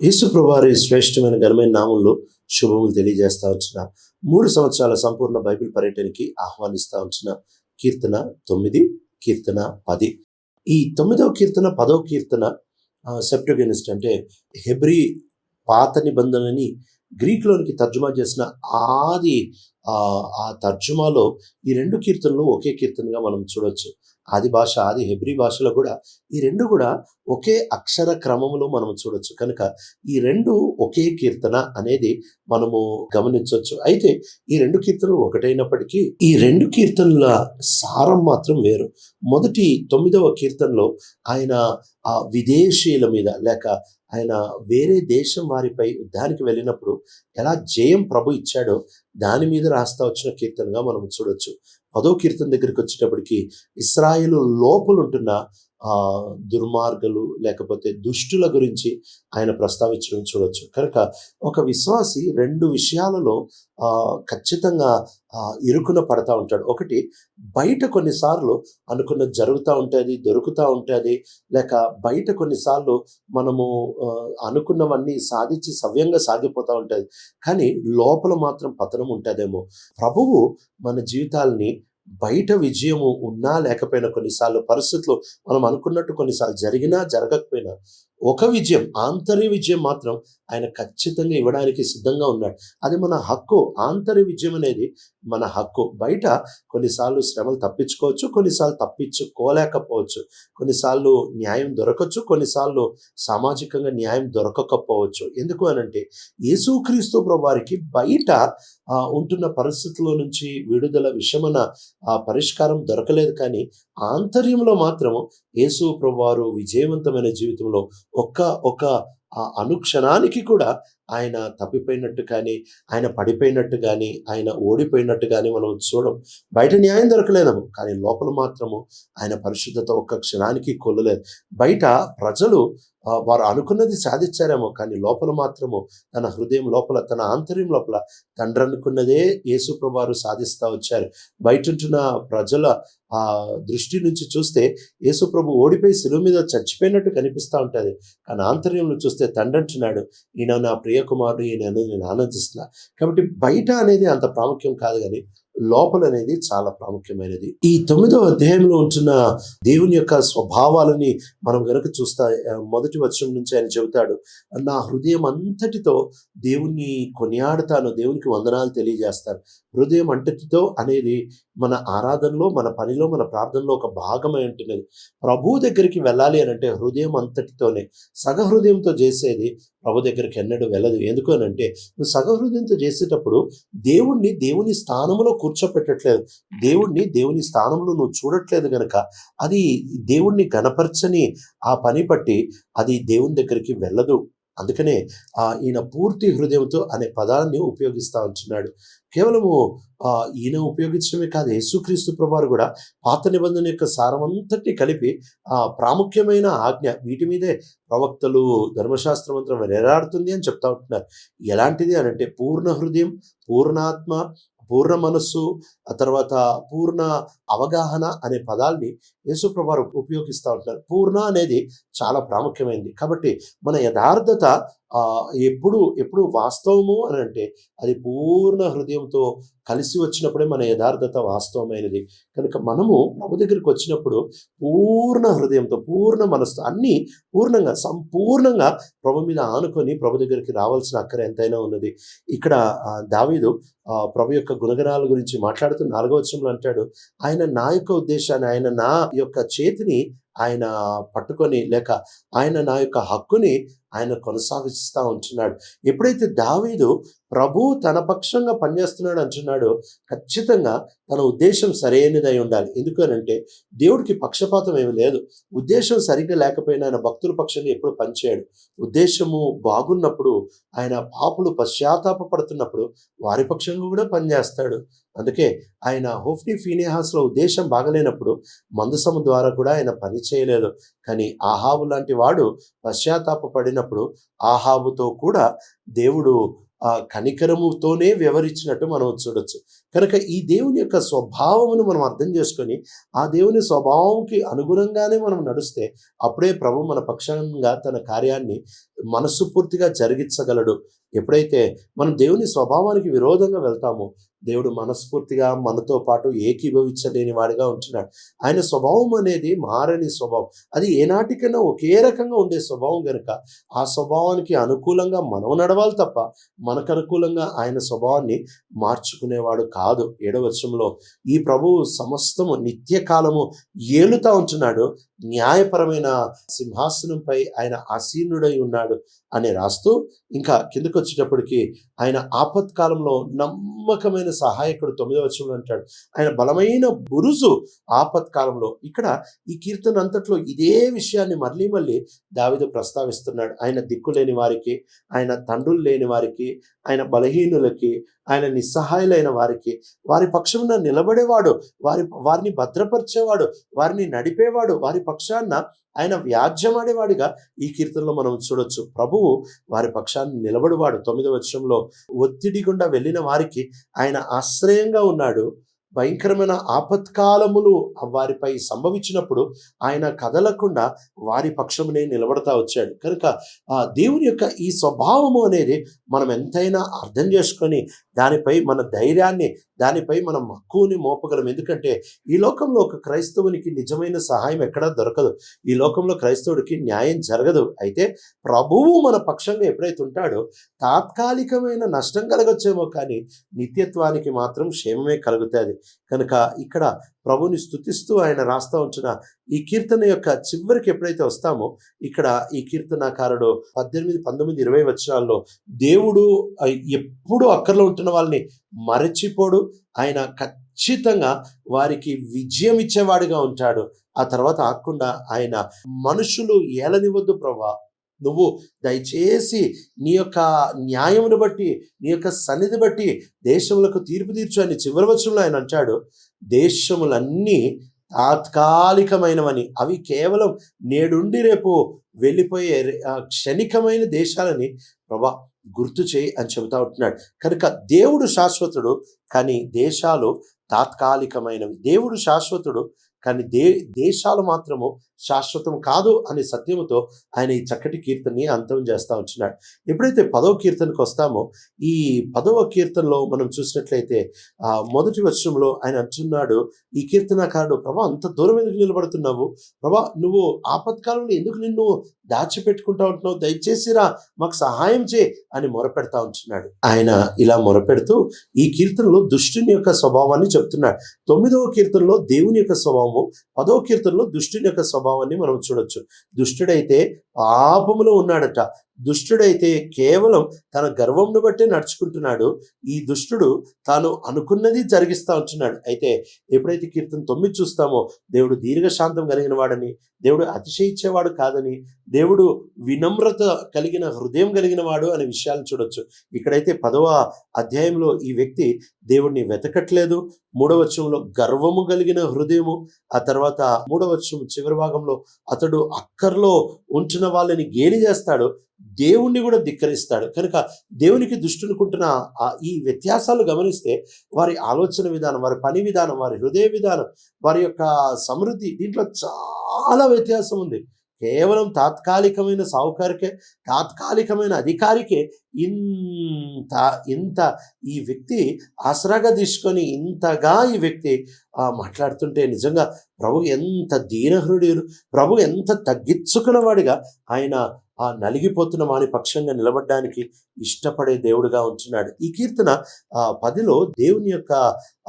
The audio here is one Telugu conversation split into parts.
యేసు ప్రభువారి శ్రేష్టమైన ఘనమైన నామంలో శుభములు తెలియజేస్తా వచ్చిన మూడు సంవత్సరాల సంపూర్ణ బైబిల్ పర్యటనకి ఆహ్వానిస్తా వచ్చిన కీర్తన తొమ్మిది కీర్తన పది. ఈ తొమ్మిదవ కీర్తన పదవ కీర్తన సెప్టోగెనిస్ట్ అంటే హెబ్రి పాత నిబంధనని గ్రీక్లోనికి తర్జుమా చేసిన ఆది ఆ ఆ తర్జుమాలో ఈ రెండు కీర్తనలు ఒకే కీర్తనగా మనం చూడొచ్చు. ఆది భాష ఆది హెబ్రి భాషలో కూడా ఈ రెండు కూడా ఒకే అక్షర క్రమంలో మనం చూడొచ్చు. కనుక ఈ రెండు ఒకే కీర్తన అనేది మనము గమనించవచ్చు అయితే ఈ రెండు కీర్తనలు ఒకటైనప్పటికీ ఈ రెండు కీర్తనల సారం మాత్రం వేరు. మొదటి తొమ్మిదవ కీర్తనలో ఆయన ఆ విదేశీయుల మీద లేక ఆయన వేరే దేశం వారిపై యుద్ధానికి వెళ్ళినప్పుడు ఎలా జయం ప్రభు ఇచ్చాడో దాని మీద రాస్తా వచ్చిన కీర్తనగా మనం చూడొచ్చు. పదో కీర్తన దగ్గరికి వచ్చేటప్పటికి ఇస్రాయేలు లోపలుంటున్న దుర్మార్గులు లేకపోతే దుష్టుల గురించి ఆయన ప్రస్తావించడం చూడొచ్చు. కనుక ఒక విశ్వాసి రెండు విషయాలలో ఆ ఖచ్చితంగా ఇరుకున పడతా ఉంటాడు. ఒకటి బయట కొన్నిసార్లు అనుకున్న జరుగుతూ ఉంటుంది దొరుకుతూ ఉంటుంది లేక బయట కొన్నిసార్లు మనము అనుకున్నవన్నీ సాధించి సవ్యంగా సాగిపోతూ ఉంటుంది. కానీ లోపల మాత్రం పతనం ఉంటుందేమో. ప్రభువు మన జీవితాల్ని బయట విజయము ఉన్నా లేకపోయినా కొన్నిసార్లు పరిస్థితులు మనం అనుకున్నట్టు కొన్నిసార్లు జరిగినా జరగకపోయినా ఒక విజయం ఆంతర్య విజయం మాత్రం ఆయన ఖచ్చితంగా ఇవ్వడానికి సిద్ధంగా ఉన్నాడు. అది మన హక్కు. ఆంతర్య విజయం అనేది మన హక్కు. బయట కొన్నిసార్లు శ్రమలు తప్పించుకోవచ్చు కొన్నిసార్లు తప్పించుకోలేకపోవచ్చు. కొన్నిసార్లు న్యాయం దొరకచ్చు కొన్నిసార్లు సామాజికంగా న్యాయం దొరకకపోవచ్చు. ఎందుకు అనంటే యేసుక్రీస్తు ప్రభు వారికి బయట ఉంటున్న పరిస్థితుల్లో నుంచి విడుదల విషమన ఆ పరిష్కారం దొరకలేదు కానీ ఆంతర్యంలో మాత్రము యేసు ప్రభువారు విజయవంతమైన జీవితంలో ఒక్క ఒక ఆ అనుక్షణానికి కూడా ఆయన తప్పిపోయినట్టు కానీ ఆయన పడిపోయినట్టు కానీ ఆయన ఓడిపోయినట్టు కానీ మనం చూడం. బయట న్యాయం దొరకలేదము. కానీ లోపల మాత్రము ఆయన పరిశుద్ధత ఒక్క క్షణానికి కొల్లలేదు. బయట ప్రజలు వారు అనుకున్నది సాధించారేమో. కానీ లోపల మాత్రము తన హృదయం లోపల తన ఆంతర్యం లోపల తండ్రి అనుకున్నదే యేసుప్రభారు సాధిస్తూ వచ్చారు. బయట ఉంటున్న ప్రజల ఆ దృష్టి నుంచి చూస్తే యేసుప్రభు ఓడిపోయి శిలువ మీద చచ్చిపోయినట్టు కనిపిస్తూ ఉంటుంది. కానీ ఆంతర్యంలో చూస్తే తండ్రి అంటున్నాడు ఈయన నా ప్రియ కుమారుడు ఈయన నేను ఆనందిస్తున్నా. కాబట్టి బయట అనేది అంత ప్రాముఖ్యం కాదు కానీ లోపల అనేది చాలా ప్రాముఖ్యమైనది. ఈ తొమ్మిదవ అధ్యాయంలో ఉంటున్న దేవుని యొక్క స్వభావాలని మనం గనక చూస్తా మొదటి వచనం నుంచి ఆయన చెబుతాడు నా హృదయం అంతటితో దేవుణ్ణి కొనియాడతాను దేవునికి వందనాలు తెలియజేస్తాను. హృదయం అంతటితో అనేది మన ఆరాధనలో మన పనిలో మన ప్రార్థనలో ఒక భాగమై ఉంటున్నది. ప్రభు దగ్గరికి వెళ్ళాలి అని అంటే హృదయం అంతటితోనే. సగ హృదయంతో చేసేది ప్రభు దగ్గరికి ఎన్నడూ వెళ్ళదు. ఎందుకు అని అంటే నువ్వు సగ హృదయంతో చేసేటప్పుడు దేవుణ్ణి దేవుని స్థానంలో కూర్చోపెట్టట్లేదు. దేవుణ్ణి దేవుని స్థానంలో నువ్వు చూడట్లేదు కనుక అది దేవుణ్ణి గణపరచని ఆ పని బట్టి అది దేవుని దగ్గరికి వెళ్ళదు. అందుకనే ఆ ఈయన పూర్తి హృదయంతో అనే పదాన్ని ఉపయోగిస్తా ఉంటున్నాడు. కేవలము ఈయన ఉపయోగించడమే కాదు యేసుక్రీస్తు ప్రభారు కూడా పాత నిబంధన యొక్క సారమంతటి కలిపి ఆ ప్రాముఖ్యమైన ఆజ్ఞ వీటి మీదే ప్రవక్తలు ధర్మశాస్త్రమంత్రం నెరాడుతుంది అని చెప్తా ఉంటున్నారు. ఎలాంటిది అని అంటే పూర్ణ హృదయం పూర్ణాత్మ పూర్ణ మనస్సు ఆ తర్వాత పూర్ణ అవగాహన అనే పదాల్ని యేసుప్రభారు ఉపయోగిస్తూ ఉంటారు. పూర్ణ అనేది చాలా ప్రాముఖ్యమైనది కాబట్టి మన యథార్థత ఎప్పుడు ఎప్పుడు వాస్తవము అని అంటే అది పూర్ణ హృదయంతో కలిసి వచ్చినప్పుడే మన యథార్థత వాస్తవమైనది. కనుక మనము ప్రభు దగ్గరికి వచ్చినప్పుడు పూర్ణ హృదయంతో పూర్ణ మనస్సు అన్నీ పూర్ణంగా సంపూర్ణంగా ప్రభు మీద ఆనుకొని ప్రభు దగ్గరికి రావాల్సిన అక్కర ఎంతైనా ఉన్నది. ఇక్కడ దావీదు ప్రభు యొక్క గుణగణాల గురించి మాట్లాడుతూ నాలుగో వచ్చంలో అంటాడు ఆయన నా యొక్క ఉద్దేశాన్ని ఆయన నా యొక్క చేతిని ఆయన పట్టుకొని లేక ఆయన నా యొక్క హక్కుని ఆయన కొనసాగిస్తూ ఉంటున్నాడు. ఎప్పుడైతే దావీదు ప్రభు తన పక్షంగా పనిచేస్తున్నాడు అంటున్నాడో ఖచ్చితంగా తన ఉద్దేశం సరైనదై ఉండాలి. ఎందుకనంటే దేవుడికి పక్షపాతం ఏమి లేదు. ఉద్దేశం సరిగ్గా లేకపోయినా ఆయన భక్తుల పక్షాన్ని ఎప్పుడు పనిచేయడు. ఉద్దేశము బాగున్నప్పుడు ఆయన పాపులు పశ్చాత్తాపడుతున్నప్పుడు వారి పక్షంగా కూడా పనిచేస్తాడు. అందుకే ఆయన హోఫ్నీ ఫీనిహాస్లో ఉద్దేశం బాగలేనప్పుడు మందసము ద్వారా కూడా ఆయన పని చేయలేదు. కానీ ఆహాబు లాంటి వాడు పశ్చాత్తాప పడినప్పుడు ఆహాబుతో కూడా దేవుడు ఆ కనికరముతోనే వ్యవహరించినట్టు మనం చూడొచ్చు. కనుక ఈ దేవుని యొక్క స్వభావమును మనం అర్థం చేసుకొని ఆ దేవుని స్వభావంకి అనుగుణంగానే మనం నడుస్తే అప్పుడే ప్రభు మన పక్షంగా తన కార్యాన్ని మనస్సు పూర్తిగా జరిగించగలడు. ఎప్పుడైతే మనం దేవుని స్వభావానికి విరోధంగా వెళ్తామో దేవుడు మనస్ఫూర్తిగా మనతో పాటు ఏకీభవించలేని వాడిగా ఉంటున్నాడు. ఆయన స్వభావం అనేది మారని స్వభావం. అది ఏనాటికైనా ఒకే రకంగా ఉండే స్వభావం కనుక ఆ స్వభావానికి అనుకూలంగా మనం నడవాలి తప్ప మనకు అనుకూలంగా ఆయన స్వభావాన్ని మార్చుకునేవాడు కాదు. ఏడవ ఈ ప్రభువు సమస్తము నిత్యకాలము ఏలుతా ఉంటున్నాడు. న్యాయపరమైన సింహాసనంపై ఆయన ఆసీనుడై ఉన్నాడు. అని రాస్తూ ఇంకా కిందకు వచ్చేటప్పటికి ఆయన ఆపత్కాలంలో నమ్మకమైన సహాయకుడు తొమ్మిదవ వచనంలో అంటాడు. ఆయన బలమైన బురుజు ఆపత్కాలంలో. ఇక్కడ ఈ కీర్తన అంతట్లో ఇదే విషయాన్ని మళ్ళీ మళ్ళీ దావిదు ప్రస్తావిస్తున్నాడు. ఆయన దిక్కు లేని వారికి ఆయన తండ్రులు లేని వారికి ఆయన బలహీనులకి ఆయన నిస్సహాయులైన వారికి వారి పక్షమున నిలబడేవాడు వారి వారిని భద్రపరిచేవాడు వారిని నడిపేవాడు వారి పక్షాన ఆయన వ్యాజ్యమాడేవాడిగా ఈ కీర్తనలో మనం చూడొచ్చు. ప్రభువు వారి పక్షాన్ని నిలబడువాడు. తొమ్మిదవ వచ్చంలో ఒత్తిడి గుండా వెళ్ళిన వారికి ఆయన ఆశ్రయంగా ఉన్నాడు. భయంకరమైన ఆపత్కాలములు వారిపై సంభవించినప్పుడు ఆయన కదలకుండా వారి పక్షమునే నిలబడతా వచ్చాడు. కనుక ఆ దేవుని యొక్క ఈ స్వభావము అనేది మనం ఎంతైనా అర్థం చేసుకొని దానిపై మన ధైర్యాన్ని దానిపై మనం మక్కువని మోపగలం. ఎందుకంటే ఈ లోకంలో ఒక క్రైస్తవునికి నిజమైన సహాయం ఎక్కడా దొరకదు. ఈ లోకంలో క్రైస్తవుడికి న్యాయం జరగదు. అయితే ప్రభువు మన పక్షంగా ఎప్పుడైతే ఉంటాడో తాత్కాలికమైన నష్టం కలగొచ్చేమో కానీ నిత్యత్వానికి మాత్రం క్షేమమే కలుగుతుంది. కనుక ఇక్కడ ప్రభుని స్థుతిస్తూ ఆయన రాస్తా ఉంచిన ఈ కీర్తన యొక్క చివరికి ఎప్పుడైతే వస్తామో ఇక్కడ ఈ కీర్తనాకారుడు పద్దెనిమిది పంతొమ్మిది ఇరవై వచ్చరాల్లో దేవుడు ఎప్పుడు అక్కర్లో ఉంటున్న వాళ్ళని మరచిపోడు. ఆయన ఖచ్చితంగా వారికి విజయం ఇచ్చేవాడిగా ఉంటాడు. ఆ తర్వాత ఆకుండా ఆయన మనుషులు ఏలనివద్దు ప్రభా. నువ్వు దయచేసి నీ యొక్క న్యాయమును బట్టి నీ యొక్క సన్నిధి బట్టి దేశములకు తీర్పు తీర్చు అని చివరి వచనంలో ఆయన అంటాడు. దేశములన్నీ తాత్కాలికమైనవని. అవి కేవలం నేడుండి రేపు వెళ్ళిపోయే క్షణికమైన దేశాలని ప్రభా గుర్తు చేయి అని చెబుతా ఉంటున్నాడు. కనుక దేవుడు శాశ్వతుడు కానీ దేశాలు తాత్కాలికమైనవి. దేవుడు శాశ్వతుడు కానీ దే దేశాలు మాత్రము శాశ్వతం కాదు అనే సత్యముతో ఆయన ఈ చక్కటి కీర్తనని అంతం చేస్తా ఉంటున్నాడు. ఎప్పుడైతే పదవ కీర్తనకు వస్తామో ఈ పదవ కీర్తనలో మనం చూసినట్లయితే మొదటి వర్షంలో ఆయన అంటున్నాడు ఈ కీర్తనకారుడు ప్రభా అంత దూరం ఎందుకు నిలబడుతున్నావు? ప్రభా నువ్వు ఆపత్కాలంలో ఎందుకు నిన్ను దాచిపెట్టుకుంటా ఉంటున్నావు? దయచేసిరా మాకు సహాయం చే అని మొరపెడతా ఉంటున్నాడు. ఆయన ఇలా మొరపెడుతూ ఈ కీర్తనలో దుష్టుని యొక్క స్వభావాన్ని చెప్తున్నాడు. తొమ్మిదవ కీర్తనలో దేవుని యొక్క స్వభావము పదవ కీర్తనలో దుష్టుని యొక్క స్వభావాన్ని మనం చూడొచ్చు. దుష్టుడైతే పాపములో ఉన్నాడట. దుష్టుడైతే కేవలం తన గర్వంను బట్టే నడుచుకుంటున్నాడు. ఈ దుష్టుడు తాను అనుకున్నది జరిగిస్తా ఉంటున్నాడు. అయితే ఎప్పుడైతే కీర్తన తొమ్మిది చూస్తామో దేవుడు దీర్ఘశాంతం కలిగిన వాడని దేవుడు అతిశయించేవాడు కాదని దేవుడు వినమ్రత కలిగిన హృదయం కలిగిన వాడు అనే విషయాలను చూడొచ్చు. ఇక్కడైతే పదవ అధ్యాయంలో ఈ వ్యక్తి దేవుడిని వెతకట్లేదు. మూడవచనంలో గర్వము కలిగిన హృదయము ఆ తర్వాత మూడవ చివరి భాగంలో అతడు అక్కర్లో ఉంచిన వాళ్ళని గేలి చేస్తాడు. దేవుణ్ణి కూడా ధిక్కరిస్తాడు. కనుక దేవునికి దుష్టునుకుంటున్న ఆ ఈ వ్యత్యాసాలు గమనిస్తే వారి ఆలోచన విధానం వారి పని విధానం వారి హృదయ విధానం వారి యొక్క సమృద్ధి దీంట్లో చాలా వ్యత్యాసం ఉంది. కేవలం తాత్కాలికమైన సాహుకారికే తాత్కాలికమైన అధికారికే ఇంత ఇంత ఈ వ్యక్తి ఆసరాగా తీసుకొని ఇంతగా ఈ వ్యక్తి మాట్లాడుతుంటే నిజంగా ప్రభు ఎంత దీనహృడు ప్రభు ఎంత తగ్గించుకున్నవాడిగా ఆయన ఆ నలిగిపోతున్న వాని పక్షంగా నిలబడడానికి ఇష్టపడే దేవుడుగా ఉంటున్నాడు. ఈ కీర్తన ఆ పదిలో దేవుని యొక్క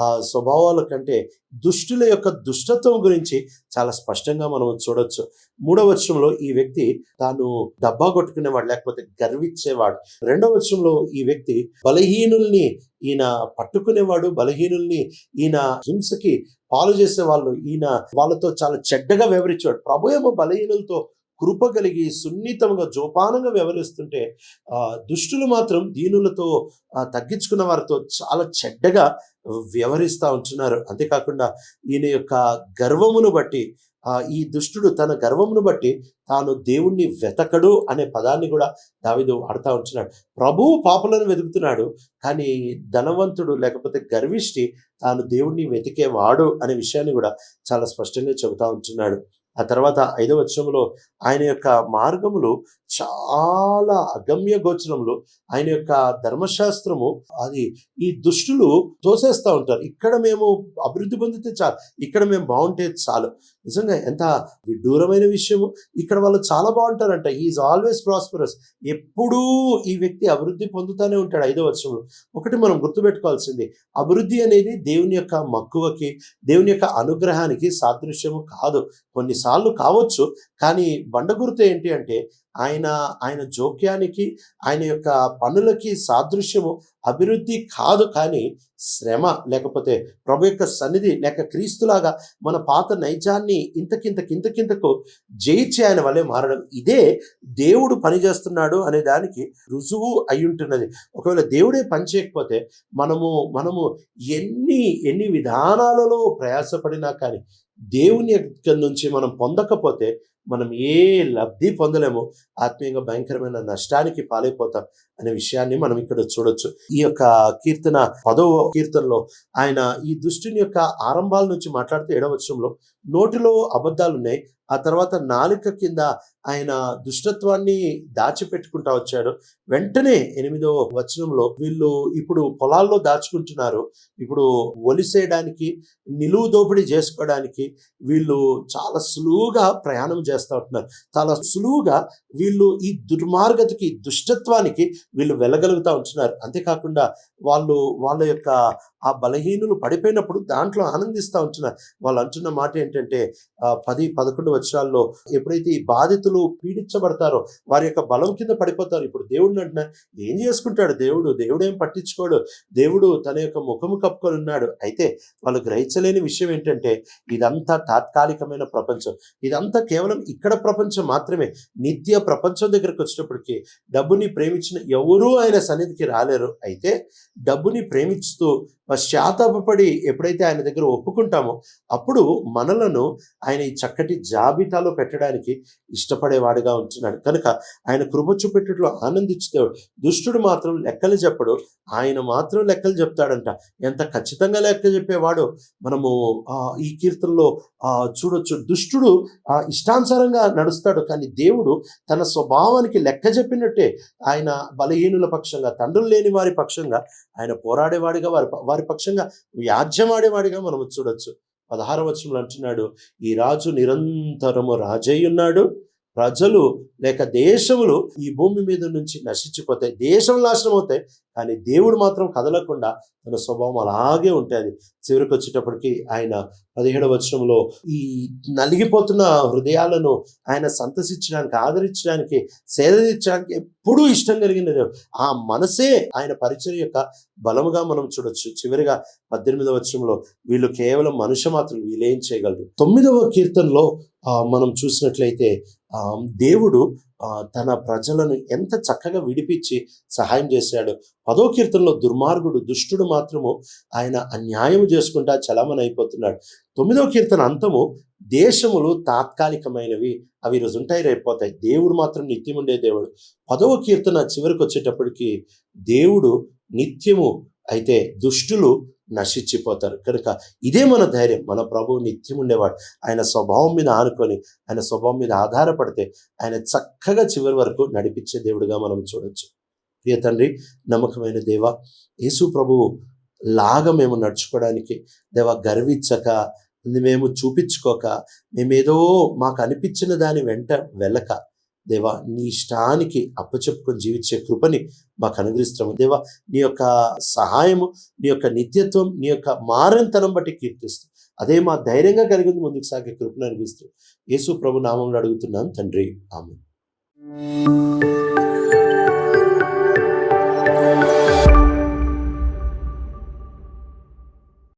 ఆ స్వభావాల కంటే దుష్టుల యొక్క దుష్టత్వం గురించి చాలా స్పష్టంగా మనం చూడొచ్చు. మూడవ వచనంలో ఈ వ్యక్తి తాను డబ్బా కొట్టుకునేవాడు లేకపోతే గర్వించేవాడు. రెండవ వచనంలో ఈ వ్యక్తి బలహీనుల్ని ఈయన పట్టుకునేవాడు బలహీనుల్ని ఈయన హింసకి పాలు చేసే వాళ్ళు ఈయన వాళ్ళతో చాలా చెడ్డగా వ్యవహరించేవాడు. ప్రభు ఏమో బలహీనులతో కృప కలిగి సున్నితంగా జోపానంగా వ్యవహరిస్తుంటే దుష్టులు మాత్రం దీనులతో తగ్గించుకున్న వారితో చాలా చెడ్డగా వ్యవహరిస్తూ ఉంటున్నారు. అంతేకాకుండా ఈయన యొక్క గర్వమును బట్టి ఈ దుష్టుడు తన గర్వమును బట్టి తాను దేవుణ్ణి వెతకడు అనే పదాన్ని కూడా దావిదు వాడుతూ ఉంటున్నాడు. ప్రభువు పాపలను వెతుకుతున్నాడు కానీ ధనవంతుడు లేకపోతే గర్విష్టి తాను దేవుణ్ణి వెతికేవాడు అనే విషయాన్ని కూడా చాలా స్పష్టంగా చెబుతూ ఉంటున్నాడు. ఆ తర్వాత ఐదవ వచనంలో ఆయన యొక్క మార్గములు చాలా అగమ్య గోచరములు. ఆయన యొక్క ధర్మశాస్త్రము అది ఈ దుష్టులు తోసేస్తూ ఉంటారు. ఇక్కడ మేము అభివృద్ధి పొందితే చాలు. ఇక్కడ మేము బాగుంటే చాలు. నిజంగా ఎంత విడ్డూరమైన విషయము. ఇక్కడ వాళ్ళు చాలా బాగుంటారంట. ఈజ్ ఆల్వేస్ ప్రాస్పరస్ ఎప్పుడూ ఈ వ్యక్తి అభివృద్ధి పొందుతూనే ఉంటాడు ఐదో వర్షంలో ఒకటి మనం గుర్తుపెట్టుకోవాల్సింది. అభివృద్ధి అనేది దేవుని యొక్క మక్కువకి దేవుని యొక్క అనుగ్రహానికి సాదృశ్యము కాదు. కొన్నిసార్లు కావచ్చు. కానీ బండ గుర్తు ఏంటి అంటే ఆయన ఆయన జోక్యానికి ఆయన యొక్క పనులకి సాదృశ్యము అభివృద్ధి కాదు కానీ శ్రమ లేకపోతే ప్రభు యొక్క సన్నిధి లేక క్రీస్తులాగా మన పాత నైజాన్ని ఇంతకింతకింతకింతకు జయించి ఆయన వల్లే మారడం. ఇదే దేవుడు పని చేస్తున్నాడు అనే దానికి రుజువు అయ్యుంటున్నది. ఒకవేళ దేవుడే పని చేయకపోతే మనము మనము ఎన్ని ఎన్ని విధానాలలో ప్రయాసపడినా కానీ దేవుని యొక్క నుంచి మనం పొందకపోతే మనం ఏ లబ్ధి పొందలేమో ఆత్మీయంగా భయంకరమైన నష్టానికి పాలైపోతాం. అనే విషయాన్ని మనం ఇక్కడ చూడొచ్చు. ఈ యొక్క కీర్తన పదవ కీర్తనలో ఆయన ఈ దుష్టుని యొక్క ఆరంభాల నుంచి మాట్లాడితే ఏడవచనంలో నోటిలో అబద్ధాలు ఉన్నాయి ఆ తర్వాత నాలుక కింద ఆయన దుష్టత్వాన్ని దాచిపెట్టుకుంటా వచ్చాడు. వెంటనే ఎనిమిదో వచనంలో వీళ్ళు ఇప్పుడు పొలాల్లో దాచుకుంటున్నారు. ఇప్పుడు ఒలిసేయడానికి నిలువు దోపిడీ చేసుకోవడానికి వీళ్ళు చాలా సులువుగా ప్రయాణం చేస్తూ ఉంటున్నారు. చాలా సులువుగా వీళ్ళు ఈ దుర్మార్గతకి దుష్టత్వానికి వీళ్ళు వెళ్ళగలుగుతూ ఉంటున్నారు. అంతేకాకుండా వాళ్ళు వాళ్ళ యొక్క ఆ బలహీనులు పడిపోయినప్పుడు దాంట్లో ఆనందిస్తూ ఉంటున్నారు. వాళ్ళు అంటున్న మాట ఏంటంటే పది పదకొండు వచ్చరాల్లో ఎప్పుడైతే ఈ బాధితులు పీడించబడతారో వారి యొక్క బలం కింద పడిపోతారు. ఇప్పుడు దేవుడిని అంటున్నా ఏం చేసుకుంటాడు దేవుడు? దేవుడు ఏం పట్టించుకోడు? దేవుడు తన యొక్క ముఖము కప్పుకొని ఉన్నాడు. అయితే వాళ్ళు గ్రహించలేని విషయం ఏంటంటే ఇదంతా తాత్కాలికమైన ప్రపంచం. ఇదంతా కేవలం ఇక్కడ ప్రపంచం మాత్రమే. నిత్య ప్రపంచం దగ్గరకు వచ్చినప్పటికీ డబ్బుని ప్రేమించిన ఎవరూ ఆయన సన్నిధికి రాలేరు. అయితే డబ్బుని ప్రేమిస్తూ పశ్చాత్తాపడి ఎప్పుడైతే ఆయన దగ్గర ఒప్పుకుంటామో అప్పుడు మనలను ఆయన ఈ చక్కటి జాబితాలో పెట్టడానికి ఇష్టపడేవాడిగా ఉంటున్నాడు. కనుక ఆయన కృప చూపెట్టుట్లో ఆనందించేవాడు దుష్టుడు మాత్రం లెక్కలు చెప్పడు. ఆయన మాత్రం లెక్కలు చెప్తాడంట. ఎంత ఖచ్చితంగా లెక్క చెప్పేవాడు? మనము ఈ కీర్తనలో ఆ, చూడొచ్చు. దుష్టుడు ఆ, ఇష్టానుసారంగా నడుస్తాడు. కానీ దేవుడు తన స్వభావానికి లెక్క చెప్పినట్టే ఆయన బలహీనుల పక్షంగా తండ్రులు లేని వారి పక్షంగా ఆయన పోరాడేవాడిగా వారి వారి పక్షంగా వ్యాజ్యమాడేవాడిగా మనం చూడొచ్చు. పదహార వచనంలో అంటున్నాడు ఈ రాజు నిరంతరము రాజయ్యున్నాడు. ప్రజలు లేక దేశములు ఈ భూమి మీద నుంచి నశించిపోతాయి దేశం నాశనం అవుతాయి కానీ దేవుడు మాత్రం కదలకుండా తన స్వభావం అలాగే ఉంటుంది. చివరికి వచ్చేటప్పటికి ఆయన పదిహేడవ వచనంలో ఈ నలిగిపోతున్న హృదయాలను ఆయన సంతసించడానికి ఆదరించడానికి సేదరించడానికి ఎప్పుడూ ఇష్టం కలిగిన దేవుడు. ఆ మనసే ఆయన పరిచయం యొక్క బలముగా మనం చూడొచ్చు. చివరిగా పద్దెనిమిదవ వచనంలో వీళ్ళు కేవలం మనుష్య మాత్రం వీళ్ళేం చేయగలరు? తొమ్మిదవ కీర్తనలో మనం చూసినట్లయితే దేవుడు తన ప్రజలను ఎంత చక్కగా విడిపించి సహాయం చేశాడు. పదో కీర్తనలో దుర్మార్గుడు దుష్టుడు మాత్రము ఆయన అన్యాయం చేసుకుంటా చలమని అయిపోతున్నాడు. తొమ్మిదో కీర్తన అంతము దేశములు తాత్కాలికమైనవి అవి రోజుంటాయి రోజు ఉంటాయి రేపోతాయి దేవుడు మాత్రం నిత్యం ఉండే దేవుడు. పదవ కీర్తన చివరికి వచ్చేటప్పటికి దేవుడు నిత్యము అయితే దుష్టులు నశించిపోతారు. కనుక ఇదే మన ధైర్యం. మన ప్రభువు నిత్యం ఉండేవాడు. ఆయన స్వభావం మీద ఆనుకొని ఆయన స్వభావం మీద ఆధారపడితే ఆయన చక్కగా చివరి వరకు నడిపించే దేవుడిగా మనం చూడొచ్చు. ప్రియ తండ్రి నమ్మకమైన దేవ యేసు ప్రభువు లాగా మేము నడుచుకోవడానికి దేవ గర్వించక మేము చూపించుకోక మేమేదో మాకు అనిపించిన దాని వెంట వెళ్ళక దేవా నీ ఇష్టానికి అప్పచెప్పుకొని జీవించే కృపని మాకు అనుగ్రహిస్తాము దేవా నీ యొక్క సహాయము నీ యొక్క నిత్యత్వం నీ యొక్క మారంతనం బట్టి కీర్తిస్తూ అదే మా ధైర్యంగా కలిగింది ముందుకు సాగే కృపను అనిపిస్తూ యేసు ప్రభు నామంలో అడుగుతున్నాను తండ్రి. ఆమె